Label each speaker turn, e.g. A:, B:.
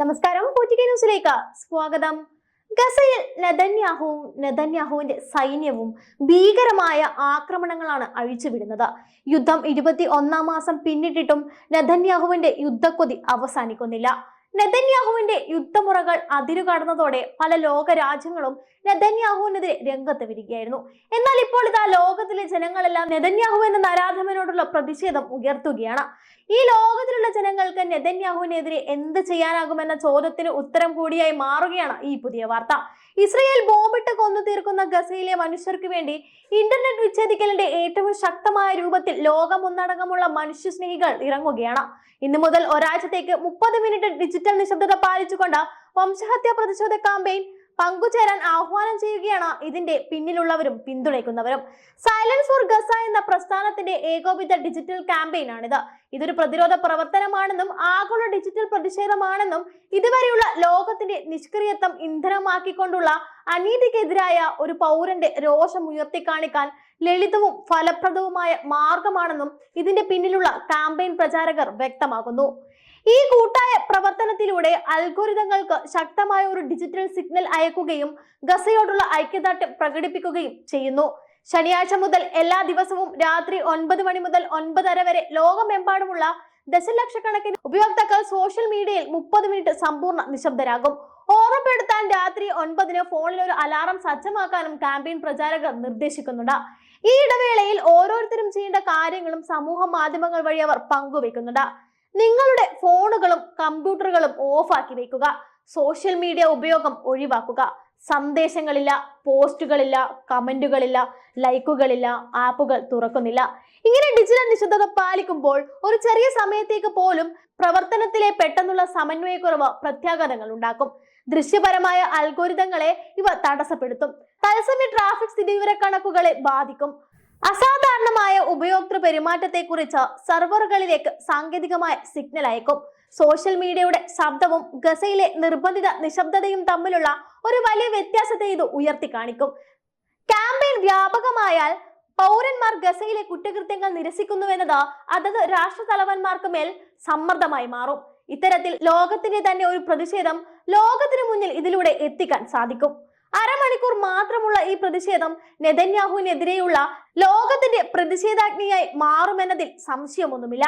A: നമസ്കാരം. പൊറ്റിക്ക ന്യൂസിലേക്ക് സ്വാഗതം. ഗസയിൽ നെതന്യാഹുവും നെതന്യാഹുവിന്റെ സൈന്യവും ഭീകരമായ ആക്രമണങ്ങളാണ് അഴിച്ചുവിടുന്നത്. യുദ്ധം ഇരുപത്തി ഒന്നാം മാസം പിന്നിട്ടിട്ടും നെതന്യാഹുവിന്റെ യുദ്ധക്കൊതി അവസാനിക്കുന്നില്ല. നെതന്യാഹുവിന്റെ യുദ്ധമുറകൾ അതിരുകടന്നതോടെ പല ലോക രാജ്യങ്ങളും നെതന്യാഹുവിനെതിരെ രംഗത്ത് വരികയായിരുന്നു. എന്നാൽ ഇപ്പോൾ ഇതാ ലോകത്തിലെ ജനങ്ങളെല്ലാം നെതന്യാഹു എന്ന നരാധമനോടുള്ള പ്രതിഷേധം ഉയർത്തുകയാണ്. ഈ ലോകത്തിലുള്ള ജനങ്ങൾക്ക് നെതന്യാഹുവിനെതിരെ എന്ത് ചെയ്യാനാകുമെന്ന ചോദ്യത്തിന് ഉത്തരം കൂടിയായി മാറുകയാണ് ഈ പുതിയ വാർത്ത. ഇസ്രയേൽ ബോംബിട്ട് കൊന്നു തീർക്കുന്ന ഗസയിലെ മനുഷ്യർക്ക് വേണ്ടി ഇന്റർനെറ്റ് വിച്ഛേദിക്കലിന്റെ ഏറ്റവും ശക്തമായ രൂപത്തിൽ ലോകമൊന്നടങ്കമുള്ള മനുഷ്യസ്നേഹികൾ ഇറങ്ങുകയാണ്. ഇന്നു മുതൽ ഒരാഴ്ചത്തേക്ക് മുപ്പത് മിനിറ്റ് ഡിജിറ്റൽ നിശബ്ദത പാലിച്ചുകൊണ്ട് വംശഹത്യ പ്രതിഷേധ കാമ്പയിൻ പങ്കുചേരാൻ ആഹ്വാനം ചെയ്യുകയാണ് ഇതിന്റെ പിന്നിലുള്ളവരും പിന്തുണയ്ക്കുന്നവരും. സൈലൻസ് ഫോർ ഗസ എന്ന പ്രസ്ഥാനത്തിന്റെ ഏകോപിത ഡിജിറ്റൽ ക്യാമ്പയിൻ ആണിത്. ഇതൊരു പ്രതിരോധ പ്രവർത്തനമാണെന്നും ആഗോള ഡിജിറ്റൽ പ്രതിഷേധമാണെന്നും ഇതുവരെയുള്ള ലോകത്തിന്റെ നിഷ്ക്രിയത്വം ഇന്ധനമാക്കിക്കൊണ്ടുള്ള അനീതിക്കെതിരായ ഒരു പൗരന്റെ രോഷം ഉയർത്തിക്കാണിക്കാൻ ലളിതവും ഫലപ്രദവുമായ മാർഗമാണെന്നും ഇതിന്റെ പിന്നിലുള്ള കാമ്പയിൻ പ്രചാരകർ വ്യക്തമാക്കുന്നു. ഈ കൂട്ടായ പ്രവർത്തനത്തിലൂടെ അൽഗോരിതങ്ങൾക്ക് ശക്തമായ ഒരു ഡിജിറ്റൽ സിഗ്നൽ അയക്കുകയും ഗസയോടുള്ള ഐക്യദാർഢ്യം പ്രകടിപ്പിക്കുകയും ചെയ്യുന്നു. ശനിയാഴ്ച മുതൽ എല്ലാ ദിവസവും രാത്രി ഒൻപത് മണി മുതൽ ഒൻപതര വരെ ലോകമെമ്പാടുമുള്ള ദശലക്ഷക്കണക്കിന് ഉപയോക്താക്കൾ സോഷ്യൽ മീഡിയയിൽ മുപ്പത് മിനിറ്റ് സമ്പൂർണ നിശബ്ദരാകും. ഓർമ്മപ്പെടുത്താൻ രാത്രി ഒൻപതിന് ഫോണിൽ ഒരു അലാറം സജ്ജമാക്കാനും ക്യാമ്പയിൻ പ്രചാരകർ നിർദ്ദേശിക്കുന്നുണ്ട്. ഈ ഇടവേളയിൽ ഓരോരുത്തരും ചെയ്യേണ്ട കാര്യങ്ങളും സമൂഹ മാധ്യമങ്ങൾ വഴി അവർ പങ്കുവെക്കുന്നുണ്ട് നിങ്ങളുടെ ഫോണുകളും കമ്പ്യൂട്ടറുകളും ഓഫാക്കി വെക്കുക സോഷ്യൽ മീഡിയ ഉപയോഗം ഒഴിവാക്കുക. സന്ദേശങ്ങളില്ല പോസ്റ്റുകളില്ല കമന്റുകളില്ല ലൈക്കുകളില്ല ആപ്പുകൾ തുറക്കുന്നില്ല. ഇങ്ങനെ ഡിജിറ്റൽ നിശബ്ദത പാലിക്കുമ്പോൾ ഒരു ചെറിയ സമയത്തേക്ക് പോലും പ്രവർത്തനത്തിലെ പെട്ടെന്നുള്ള സമന്വയക്കുറവ് പ്രത്യാഘാതങ്ങൾ ഉണ്ടാക്കും. ദൃശ്യപരമായ അൽഗോരിതങ്ങളെ ഇവ തടസ്സപ്പെടുത്തും. തത്സമയ ട്രാഫിക് സ്ഥിതിവിവരക്കണക്കുകളെ ബാധിക്കും. അസാധാരണമായ ഉപയോക്തൃ പെരുമാറ്റത്തെക്കുറിച്ച് സെർവറുകളിലേക്ക് സാങ്കേതികമായ സിഗ്നൽ അയക്കും. സോഷ്യൽ മീഡിയയുടെ ശബ്ദവും ഗസയിലെ നിർബന്ധിത നിശബ്ദതയും തമ്മിലുള്ള ഒരു വലിയ വ്യത്യാസത്തെ ഇത് ഉയർത്തി കാണിക്കും ക്യാമ്പയിൻ വ്യാപകമായാൽ പൗരന്മാർ ഗസയിലെ കുറ്റകൃത്യങ്ങൾ നിരസിക്കുന്നുവെന്നത് അതത് രാഷ്ട്ര തലവന്മാർക്ക് മേൽ സമ്മർദ്ദമായി മാറും. ഇത്തരത്തിൽ ലോകത്തിന്റെ തന്നെ ഒരു പ്രതിഷേധം ലോകത്തിന് മുന്നിൽ ഇതിലൂടെ എത്തിക്കാൻ സാധിക്കും. അരമണിക്കൂർ മാത്രമുള്ള ഈ പ്രതിഷേധം നെതന്യാഹുവിനെതിരെയുള്ള ലോകത്തിന്റെ പ്രതിഷേധാഗ്നിയായി മാറുമെന്നതിൽ സംശയമൊന്നുമില്ല.